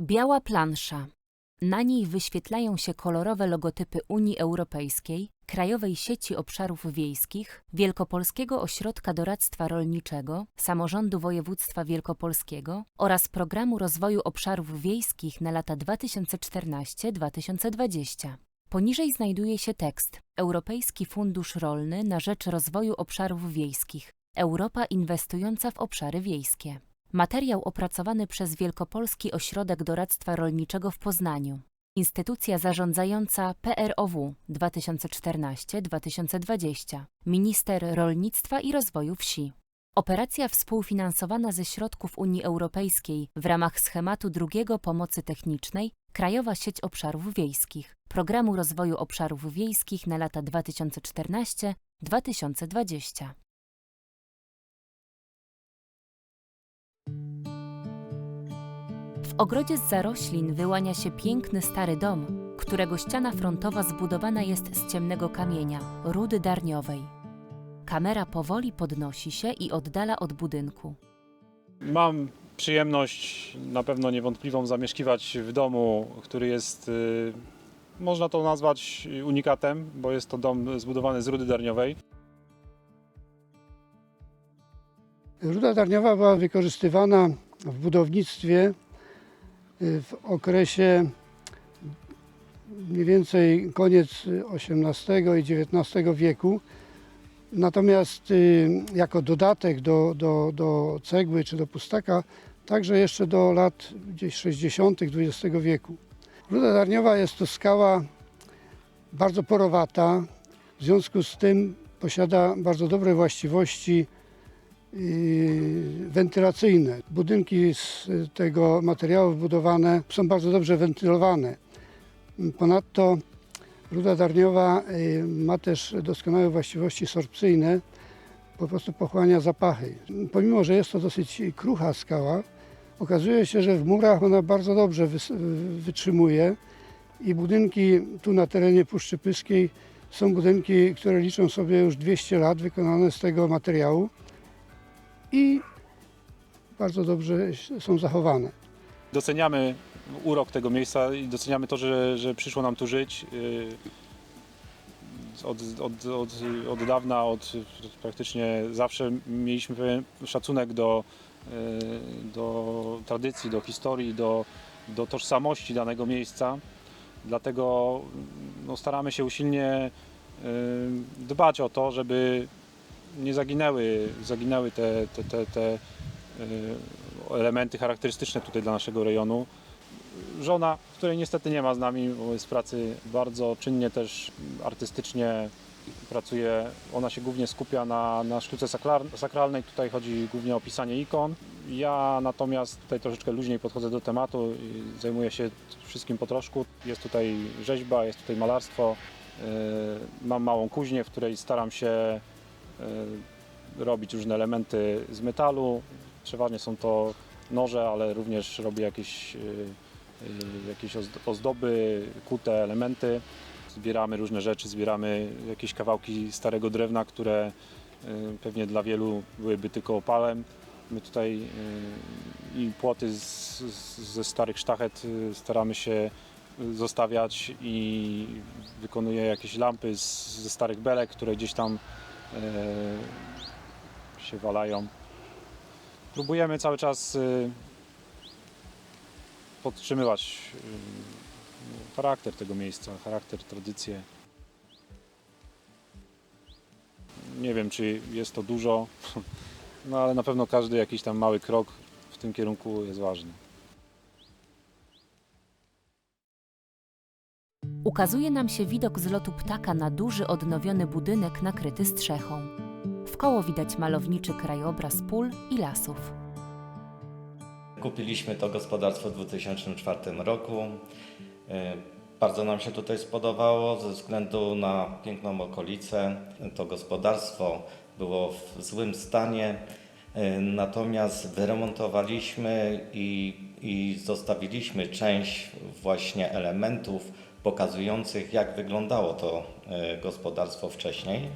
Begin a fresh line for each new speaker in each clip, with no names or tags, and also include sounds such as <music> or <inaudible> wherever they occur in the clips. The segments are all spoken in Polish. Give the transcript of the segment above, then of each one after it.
Biała plansza. Na niej wyświetlają się kolorowe logotypy Unii Europejskiej, Krajowej Sieci Obszarów Wiejskich, Wielkopolskiego Ośrodka Doradztwa Rolniczego, Samorządu Województwa Wielkopolskiego oraz Programu Rozwoju Obszarów Wiejskich na lata 2014-2020. Poniżej znajduje się tekst Europejski Fundusz Rolny na rzecz rozwoju obszarów wiejskich. Europa inwestująca w obszary wiejskie. Materiał opracowany przez Wielkopolski Ośrodek Doradztwa Rolniczego w Poznaniu. Instytucja zarządzająca PROW 2014-2020. Minister Rolnictwa i Rozwoju Wsi. Operacja współfinansowana ze środków Unii Europejskiej w ramach schematu drugiego pomocy technicznej Krajowa Sieć Obszarów Wiejskich, Programu Rozwoju Obszarów Wiejskich na lata 2014-2020. W ogrodzie z zaroślin wyłania się piękny stary dom, którego ściana frontowa zbudowana jest z ciemnego kamienia, rudy darniowej. Kamera powoli podnosi się i oddala od budynku.
Mam przyjemność, na pewno niewątpliwą, zamieszkiwać w domu, który jest, y, można to nazwać unikatem, bo jest to dom zbudowany z rudy darniowej.
Ruda darniowa była wykorzystywana w budownictwie y, w okresie mniej więcej koniec XVIII i XIX wieku. Natomiast y, jako dodatek do, do, do cegły czy do pustaka także jeszcze do lat gdzieś 60. XX wieku. Ruda darniowa jest to skała bardzo porowata, w związku z tym posiada bardzo dobre właściwości wentylacyjne. Budynki z tego materiału wybudowane są bardzo dobrze wentylowane. Ponadto ruda darniowa y, ma też doskonałe właściwości sorpcyjne, po prostu pochłania zapachy. Pomimo, że jest to dosyć krucha skała, okazuje się, że w murach ona bardzo dobrze wytrzymuje i budynki tu na terenie Puszczy Pyskiej są budynki, które liczą sobie już 200 lat, wykonane z tego materiału i bardzo dobrze są zachowane.
Doceniamy urok tego miejsca i doceniamy to, że, że przyszło nam tu żyć. y, Od, od, od, od dawna, od praktycznie zawsze mieliśmy pewien szacunek do, y, do tradycji, do historii, do, do tożsamości danego miejsca. Dlatego no, staramy się usilnie y, dbać o to, żeby nie zaginęły, zaginęły te, te, te, te y, elementy charakterystyczne tutaj dla naszego rejonu. Żona, której niestety nie ma z nami, bo jest w pracy bardzo czynnie też artystycznie pracuje. Ona się głównie skupia na, na sztuce sakralnej. Tutaj chodzi głównie o pisanie ikon. Ja natomiast tutaj troszeczkę luźniej podchodzę do tematu i zajmuję się wszystkim po troszku. Jest tutaj rzeźba, jest tutaj malarstwo. Yy, Mam małą kuźnię, w której staram się robić różne elementy z metalu. Przeważnie są to noże, ale również robię jakieś, yy, yy, jakieś ozd- ozdoby, kute elementy. Zbieramy różne rzeczy, zbieramy jakieś kawałki starego drewna, które pewnie dla wielu byłyby tylko opalem. My tutaj i płoty z, ze starych sztachet staramy się zostawiać i wykonuję jakieś lampy z, ze starych belek, które gdzieś tam się walają. Próbujemy cały czas y, podtrzymywać y, charakter tego miejsca, charakter, tradycję. Nie wiem, czy jest to dużo, <laughs> no ale na pewno każdy jakiś tam mały krok w tym kierunku jest ważny.
Ukazuje nam się widok z lotu ptaka na duży odnowiony budynek nakryty strzechą. W koło widać malowniczy krajobraz pól i lasów.
Kupiliśmy to gospodarstwo w 2004 roku. E, Bardzo nam się tutaj spodobało ze względu na piękną okolicę. To gospodarstwo było w złym stanie, e, natomiast wyremontowaliśmy i, i zostawiliśmy część właśnie elementów pokazujących, jak wyglądało to e, gospodarstwo wcześniej.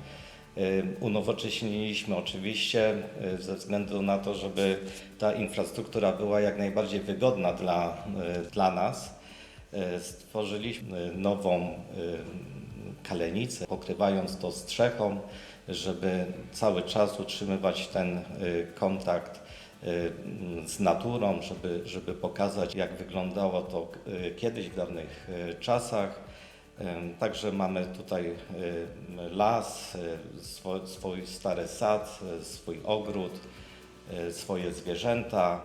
Unowocześniliśmy oczywiście y, ze względu na to, żeby ta infrastruktura była jak najbardziej wygodna dla, dla nas. Stworzyliśmy nową kalenicę, pokrywając to strzechą, żeby cały czas utrzymywać ten kontakt z naturą, żeby, żeby pokazać, jak wyglądało to y, kiedyś w dawnych y, czasach. Także mamy tutaj y, las, y, swo- swój stary sad, y, swój ogród, y, swoje zwierzęta.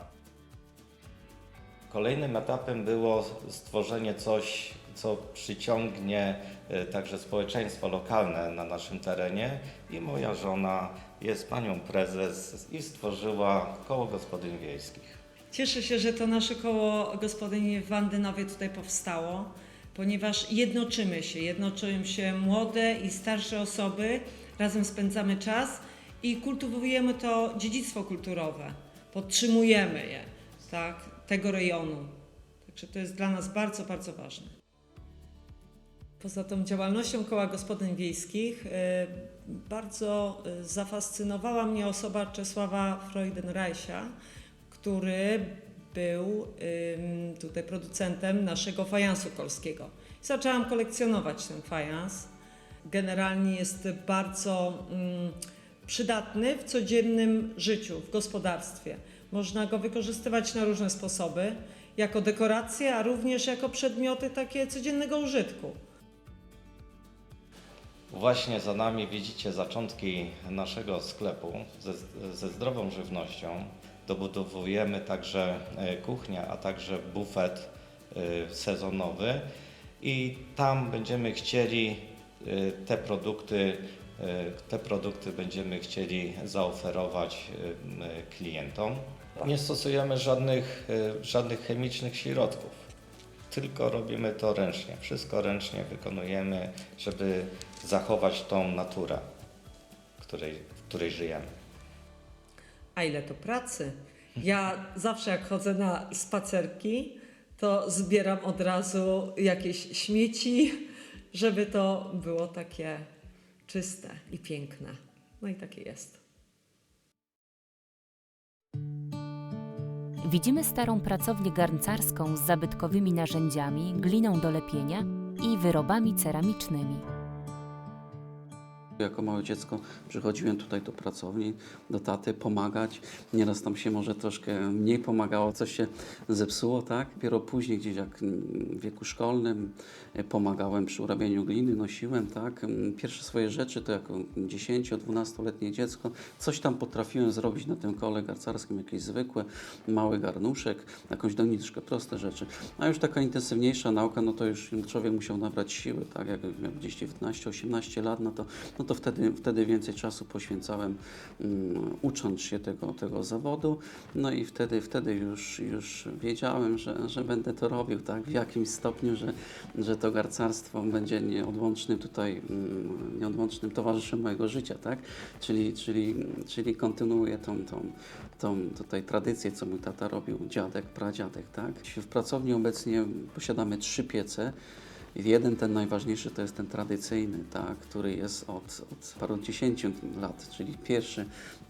Kolejnym etapem było stworzenie coś, co przyciągnie y, także społeczeństwo lokalne na naszym terenie i moja żona jest panią prezes i stworzyła koło gospodyń wiejskich.
Cieszę się, że to nasze koło gospodyni w Wandynowie tutaj powstało, ponieważ jednoczymy się, jednoczą się młode i starsze osoby, razem spędzamy czas i kultywujemy to dziedzictwo kulturowe, podtrzymujemy je, tak, tego rejonu. Także to jest dla nas bardzo, bardzo ważne. Poza tą działalnością koła gospodyń wiejskich e, bardzo e, zafascynowała mnie osoba Czesława Freudenreicha, który był tutaj producentem naszego fajansu kolskiego. Zaczęłam kolekcjonować ten fajans. Generalnie jest bardzo ym, przydatny w codziennym życiu, w gospodarstwie. Można go wykorzystywać na różne sposoby, jako dekoracje, a również jako przedmioty takie codziennego użytku.
Właśnie za nami widzicie zaczątki naszego sklepu ze, ze zdrową żywnością. Dobudowujemy także e, kuchnię, a także bufet e, sezonowy i tam będziemy chcieli e, te produkty, te produkty będziemy chcieli zaoferować klientom. Nie stosujemy żadnych, żadnych chemicznych środków tylko robimy to ręcznie. Wszystko ręcznie wykonujemy, żeby zachować tą naturę, w której, w której żyjemy.
A ile to pracy? Ja zawsze jak chodzę na spacerki, to zbieram od razu jakieś śmieci, żeby to było takie czyste i piękne. No i takie jest.
Widzimy starą pracownię garncarską z zabytkowymi narzędziami, gliną do lepienia i wyrobami ceramicznymi.
Jako małe dziecko przychodziłem tutaj do pracowni, do taty pomagać. Nieraz tam się może troszkę mniej pomagało, coś się zepsuło, tak? Dopiero później gdzieś jak mm, w wieku szkolnym e, pomagałem przy urabianiu gliny, nosiłem, tak? Mm, Pierwsze swoje rzeczy to jako 10-12-letnie dziecko coś tam potrafiłem zrobić na tym kole garcarskim, jakieś zwykłe, mały garnuszek, jakąś doniczkę, proste rzeczy. A już taka intensywniejsza nauka, no to już człowiek musiał nabrać siły, tak? Jak miał gdzieś 19-18 lat, no to, no to wtedy, wtedy więcej czasu poświęcałem um, ucząc się tego, tego zawodu, no i wtedy, wtedy już, już wiedziałem, że, że będę to robił, tak? W jakimś stopniu, że, że to garcarstwo będzie nieodłącznym tutaj, um, nieodłącznym towarzyszem mojego życia, tak? Czyli, czyli, czyli kontynuuję tą, tą, tą tutaj tradycję, co mój tata robił, dziadek, pradziadek, tak? W pracowni obecnie posiadamy trzy piece. Jeden, ten najważniejszy, to jest ten tradycyjny, tak, który jest od, od parudziesięciu lat, czyli pierwszy,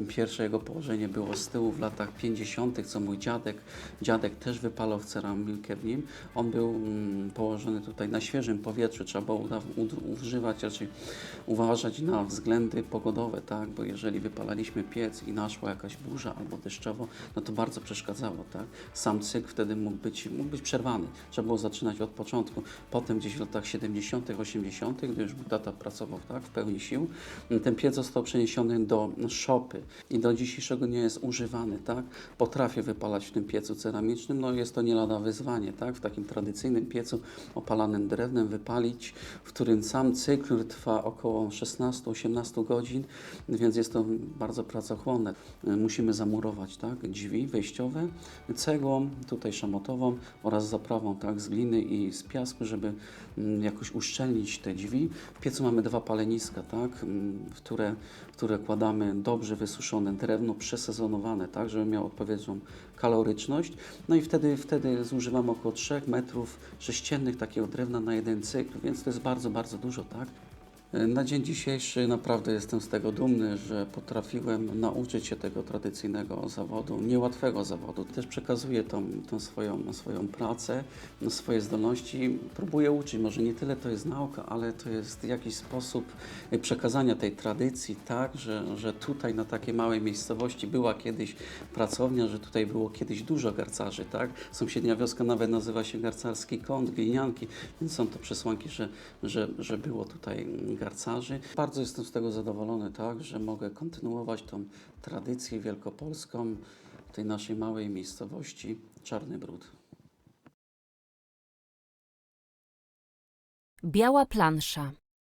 pierwsze jego położenie było z tyłu w latach 50., co mój dziadek, dziadek też wypalał w ceramikę w nim. On był mm, położony tutaj na świeżym powietrzu, trzeba było używać, raczej uważać na względy pogodowe, tak, bo jeżeli wypalaliśmy piec i naszła jakaś burza albo deszczowo, no to bardzo przeszkadzało, tak. Sam cykl wtedy mógł być, mógł być przerwany, trzeba było zaczynać od początku. Potem gdzieś w latach 70., 80., gdy już tata pracował tak, w pełni sił, ten piec został przeniesiony do szopy i do dzisiejszego nie jest używany. Tak? Potrafię wypalać w tym piecu ceramicznym, no jest to nie lada wyzwanie. Tak? W takim tradycyjnym piecu opalanym drewnem wypalić, w którym sam cykl trwa około 16-18 godzin, więc jest to bardzo pracochłonne. Musimy zamurować tak? drzwi wejściowe cegłą, tutaj szamotową oraz zaprawą tak? z gliny i z piasku, żeby jakoś uszczelnić te drzwi. W piecu mamy dwa paleniska, tak? mm, w które, w które kładamy dobrze wysuszone drewno, przesezonowane, tak? żeby miało odpowiednią kaloryczność. No i wtedy, wtedy zużywamy około 3 metrów sześciennych takiego drewna na jeden cykl, więc to jest bardzo, bardzo dużo, tak? Na dzień dzisiejszy naprawdę jestem z tego dumny, że potrafiłem nauczyć się tego tradycyjnego zawodu, niełatwego zawodu. Też przekazuję tą, tą swoją, swoją pracę, swoje zdolności. Próbuję uczyć, może nie tyle to jest nauka, ale to jest jakiś sposób przekazania tej tradycji, tak, że, że tutaj na takiej małej miejscowości była kiedyś pracownia, że tutaj było kiedyś dużo garcarzy, tak. Sąsiednia wioska nawet nazywa się Garcarski Kąt, Glinianki, więc są to przesłanki, że, że, że było tutaj garcarzy. Bardzo jestem z tego zadowolony, tak, że mogę kontynuować tą tradycję wielkopolską w tej naszej małej miejscowości Czarny Brud.
Biała plansza.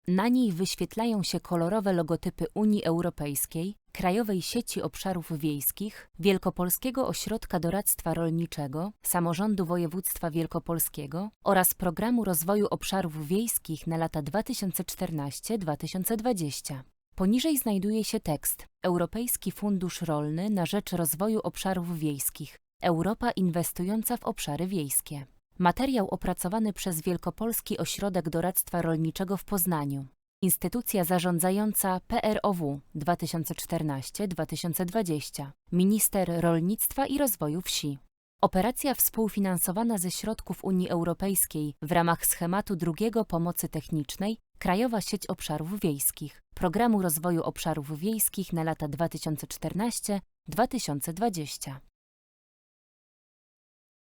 Na niej wyświetlają się kolorowe logotypy Unii Europejskiej, Krajowej Sieci Obszarów Wiejskich, Wielkopolskiego Ośrodka Doradztwa Rolniczego, Samorządu Województwa Wielkopolskiego oraz Programu Rozwoju Obszarów Wiejskich na lata 2014-2020. Poniżej znajduje się tekst Europejski Fundusz Rolny na rzecz rozwoju obszarów wiejskich. Europa inwestująca w obszary wiejskie. Materiał opracowany przez Wielkopolski Ośrodek Doradztwa Rolniczego w Poznaniu. Instytucja zarządzająca PROW 2014-2020. Minister Rolnictwa i Rozwoju Wsi. Operacja współfinansowana ze środków Unii Europejskiej w ramach schematu drugiego pomocy technicznej Krajowa Sieć Obszarów Wiejskich, Programu Rozwoju Obszarów Wiejskich na lata 2014-2020.